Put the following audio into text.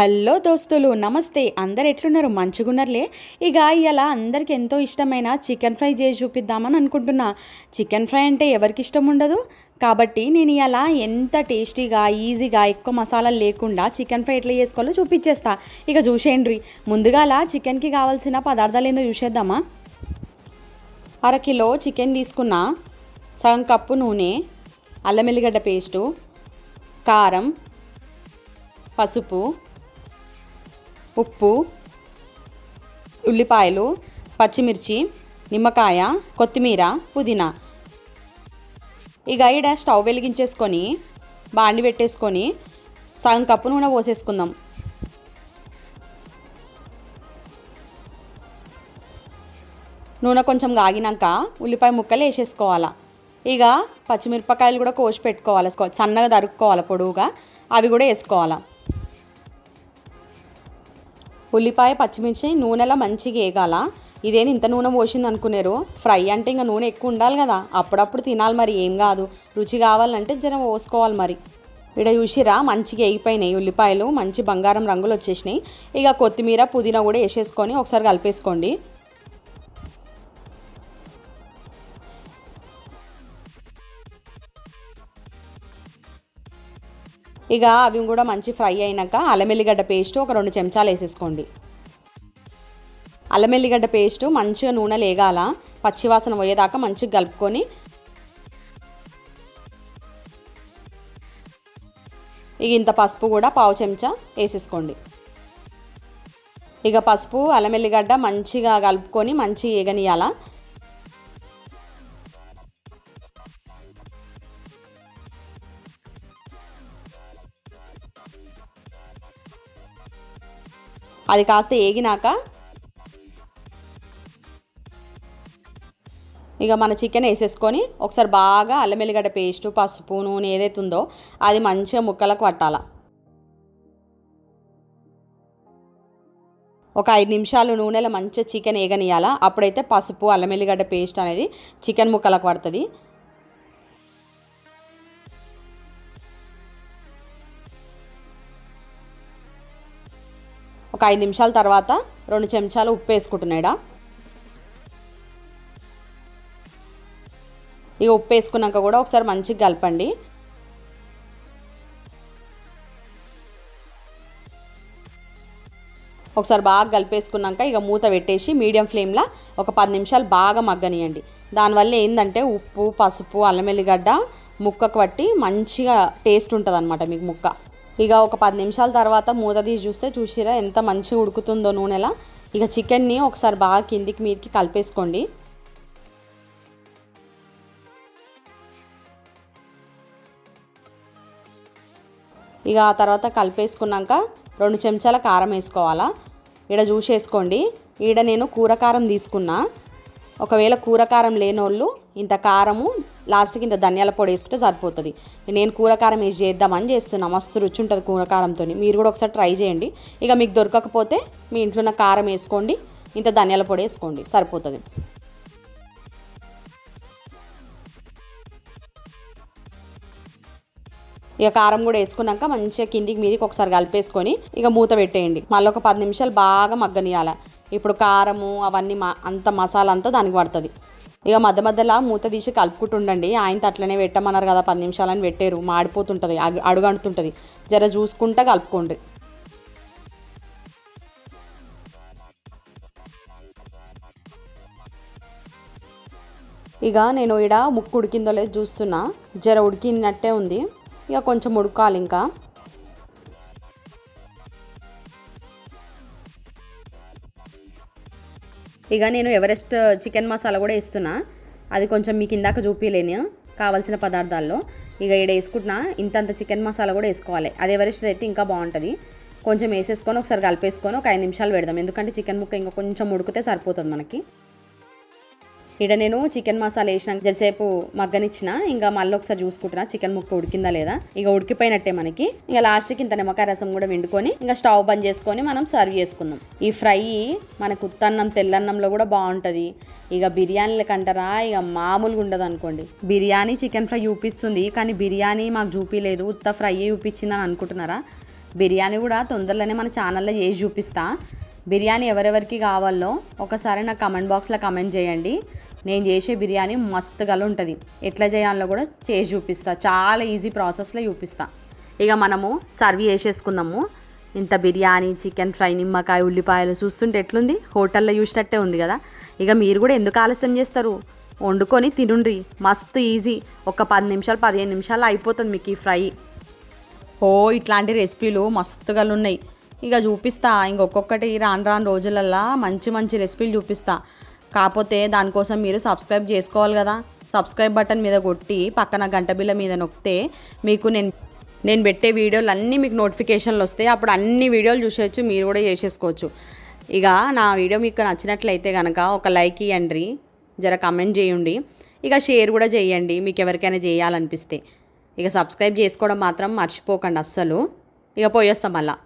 Hello దోస్తులు నమస్తే. అందరు ఎట్లున్నారు? మంచిగున్నారులే? ఇక ఇలా అందరికి ఎంతో ఇష్టమైన చికెన్ ఫ్రై చేసి చూపిద్దామని అనుకుంటున్నా. చికెన్ ఫ్రై అంటే ఎవరికి ఇష్టం ఉండదు. కాబట్టి నేను ఇలా ఎంత టేస్టీగా ఈజీగా ఎక్కువ మసాలా లేకుండా చికెన్ ఫ్రై ఎట్లా చేసుకోవాలో చూపించేస్తా ఇక చూసేయండి ముందుగా అలా చికెన్కి కావాల్సిన పదార్థాలు ఏందో చూసేద్దామా? అరకిలో చికెన్ తీసుకున్న సగం కప్పు నూనె అల్లం ఎల్లిగడ్డ పేస్టు కారం పసుపు ఉప్పు ఉల్లిపాయలు పచ్చిమిర్చి నిమ్మకాయ కొత్తిమీర పుదీనా. ఇక ఈడ స్టవ్ వెలిగించేసుకొని బాండి పెట్టేసుకొని సగం కప్పు నూనె పోసేసుకుందాం. నూనె కొంచెం కాగినాక ఉల్లిపాయ ముక్కలు వేసేసుకోవాలా. ఇక పచ్చిమిరపకాయలు కూడా కోసి పెట్టుకోవాలి. సన్నగా తరుక్కోవాలి పొడువుగా. అవి కూడా వేసుకోవాలా. ఉల్లిపాయ పచ్చిమిర్చి నూనెలా మంచిగా వేగాల. ఇదేంది ఇంత నూనె పోసింది అనుకున్నారు ఫ్రై అంటే ఇంకా నూనె ఎక్కువ ఉండాలి కదా. అప్పుడప్పుడు తినాలి మరి ఏం కాదు. రుచి కావాలంటే జనం పోసుకోవాలి మరి. ఇక్కడ చూసిరా మంచిగా వేగిపోయినాయి ఉల్లిపాయలు. మంచి బంగారం రంగులు వచ్చేసినాయి. ఇక కొత్తిమీర పుదీనా కూడా వేసేసుకొని ఒకసారి కలిపేసుకోండి. ఇక అవి కూడా మంచి ఫ్రై అయినాక అల్లం ఎల్లిగడ్డ పేస్ట్ ఒక రెండు చెంచాలు వేసేసుకోండి. అల్లం ఎల్లిగడ్డ పేస్ట్ మంచిగా నూనె లేగాల పచ్చివాసన పోయేదాకా మంచిగా కలుపుకొని ఇక ఇంత పసుపు కూడా పావు చెంచా వేసేసుకోండి. ఇక పసుపు అల్లం ఎల్లిగడ్డ మంచిగా కలుపుకొని మంచి ఏగనియాల అది కాస్త ఏగినాక ఇక మన చికెన్ వేసేసుకొని ఒకసారి బాగా అల్లం ఎల్లిగడ్డ పేస్ట్ పసుపు నూనె ఏదైతే ఉందో అది మంచిగా ముక్కలకు పట్టాల. ఒక ఐదు నిమిషాలు నూనెలో మంచిగా చికెన్ ఏగనియాల అప్పుడైతే పసుపు అల్లం ఎల్లిగడ్డ పేస్ట్ అనేది చికెన్ ముక్కలకు పడుతుంది. ఒక ఐదు నిమిషాల తర్వాత రెండు చెంచాలు ఉప్పు వేసుకుంటున్నాడా ఇక ఉప్పు వేసుకున్నాక కూడా ఒకసారి మంచిగా కలపండి. ఒకసారి బాగా కలిపేసుకున్నాక ఇక మూత పెట్టేసి మీడియం ఫ్లేమ్లో ఒక పది నిమిషాలు బాగా మగ్గనియండి. దానివల్ల ఏంటంటే ఉప్పు పసుపు అల్లం వెల్లిగడ్డ ముక్కకు పట్టి మంచిగా టేస్ట్ ఉంటుంది అనమాట మీకు ముక్క. ఇక ఒక పది నిమిషాల తర్వాత మూత తీసి చూస్తే చూసిరా ఎంత మంచిగా ఉడుకుతుందో నూనెలా. ఇక చికెన్ని ఒకసారి బాగా కిందికి మీదకి కలిపేసుకోండి. ఇక ఆ తర్వాత కలిపేసుకున్నాక రెండు చెంచాల కారం వేసుకోవాలా. ఈడ చూసేసుకోండి. ఈడ నేను కూర కారం తీసుకున్నా. ఒకవేళ కూర కారం లేనోళ్ళు ఇంత కారము లాస్ట్కి ఇంత ధనియాల పొడి వేసుకుంటే సరిపోతుంది. నేను కూర కారం వేసి చేద్దామని చేస్తున్నా మస్తు రుచి ఉంటుంది కూరకారంతో మీరు కూడా ఒకసారి ట్రై చేయండి. ఇక మీకు దొరకకపోతే మీ ఇంట్లో ఉన్న కారం వేసుకోండి ఇంత ధనియాల పొడి వేసుకోండి సరిపోతుంది. ఇక కారం కూడా వేసుకున్నాక మంచిగా కిందికి మీదికి ఒకసారి కలిపేసుకొని ఇక మూత పెట్టేయండి. మళ్ళీ ఒక పది నిమిషాలు బాగా మగ్గనియాల ఇప్పుడు కారము అవన్నీ మా అంత మసాలా అంతా దానికి పడుతుంది. ఇక మధ్య మధ్యలో మూత తీసి కలుపుకుంటుండండి. ఆయనతో అట్లనే పెట్టమన్నారు కదా పది నిమిషాలని పెట్టారు. మాడిపోతుంటుంది అడుగంటుతుంటుంది. జర చూసుకుంటా కలుపుకోండి. ఇక నేను ఇడ ముక్కు ఉడికిందో లేదు చూస్తున్నా. జర ఉడికినట్టే ఉంది. ఇక కొంచెం ఉడకాలి ఇంకా. ఇక నేను ఎవరెస్ట్ చికెన్ మసాలా కూడా ఇస్తున్నా అది కొంచెం మీకు ఇందాక చూపించలేను కావాల్సిన పదార్థాల్లో. ఇక ఇక్కడ వేసుకుంటున్నా. ఇంతంత చికెన్ మసాలా కూడా వేసుకోవాలి. అది ఎవరెస్ట్ అయితే ఇంకా బాగుంటుంది. కొంచెం వేసేసుకొని ఒకసారి కలిపేసుకొని ఒక ఐదు నిమిషాలు పెడదాం. ఎందుకంటే చికెన్ ముక్క ఇంకా కొంచెం ఉడికితే సరిపోతుంది మనకి. ఇక్కడ నేను చికెన్ మసాలా వేసినాక జరసేపు మగ్గనిచ్చిన ఇంకా మళ్ళీ ఒకసారి చూసుకుంటున్నా చికెన్ ముక్క ఉడికిందా లేదా? ఇక ఉడికిపోయినట్టే మనకి. ఇంకా లాస్ట్కి ఇంత నిమ్మకాయ రసం కూడా వండుకొని ఇంకా స్టవ్ బంద్ చేసుకొని మనం సర్వ్ చేసుకుందాం. ఈ ఫ్రై మనకు ఉత్తన్నం తెల్లన్నంలో కూడా బాగుంటుంది. ఇక బిర్యానీల కంటారా ఇక మామూలుగా ఉండదు అనుకోండి. బిర్యానీ చికెన్ ఫ్రై చూపిస్తుంది కానీ బిర్యానీ మాకు చూపించలేదు ఉత్త ఫ్రై చూపించిందని అనుకుంటున్నారా? బిర్యానీ కూడా తొందరలోనే మన ఛానల్లో చేసి చూపిస్తా. బిర్యానీ ఎవరెవరికి కావాలో ఒకసారి నా కమెంట్ బాక్స్లో కమెంట్ చేయండి. నేను చేసే బిర్యానీ మస్తుగా ఉంటుంది. ఎట్లా చేయాలో కూడా చేసి చూపిస్తా. చాలా ఈజీ ప్రాసెస్లో చూపిస్తా. ఇక మనము సర్వ్ చేసేసుకుందాము. ఇంత బిర్యానీ చికెన్ ఫ్రై నిమ్మకాయ ఉల్లిపాయలు చూస్తుంటే ఎట్లుంది? హోటల్లో చూసినట్టే ఉంది కదా. ఇక మీరు కూడా ఎందుకు ఆలస్యం చేస్తారు? వండుకొని తినుండ్రి. మస్తు ఈజీ ఒక పది నిమిషాలు పదిహేను నిమిషాలు అయిపోతుంది మీకు ఈ ఫ్రై ఓ ఇట్లాంటి రెసిపీలు మస్తుగా ఉన్నాయి. ఇక చూపిస్తా. ఇంకొక్కొక్కటి రాను రాను రోజులల్లో మంచి మంచి రెసిపీలు చూపిస్తా. కాకపోతే దానికోసం మీరు సబ్స్క్రైబ్ చేసుకోవాలి కదా. సబ్స్క్రైబ్ బటన్ మీద కొట్టి పక్కన గంట బిల్ల మీద నొక్కితే మీకు నేను నేను పెట్టే వీడియోలు అన్నీ మీకు నోటిఫికేషన్లు వస్తాయి. అప్పుడు అన్ని వీడియోలు చూసేయచ్చు మీరు కూడా చేసేసుకోవచ్చు. ఇక నా వీడియో మీకు నచ్చినట్లయితే కనుక ఒక లైక్ ఇవ్వండి జర కమెంట్ చేయండి. ఇక షేర్ కూడా చేయండి మీకు ఎవరికైనా చేయాలనిపిస్తే. ఇక సబ్స్క్రైబ్ చేసుకోవడం మాత్రం మర్చిపోకండి అస్సలు. ఇక పోయేస్తాం మళ్ళీ.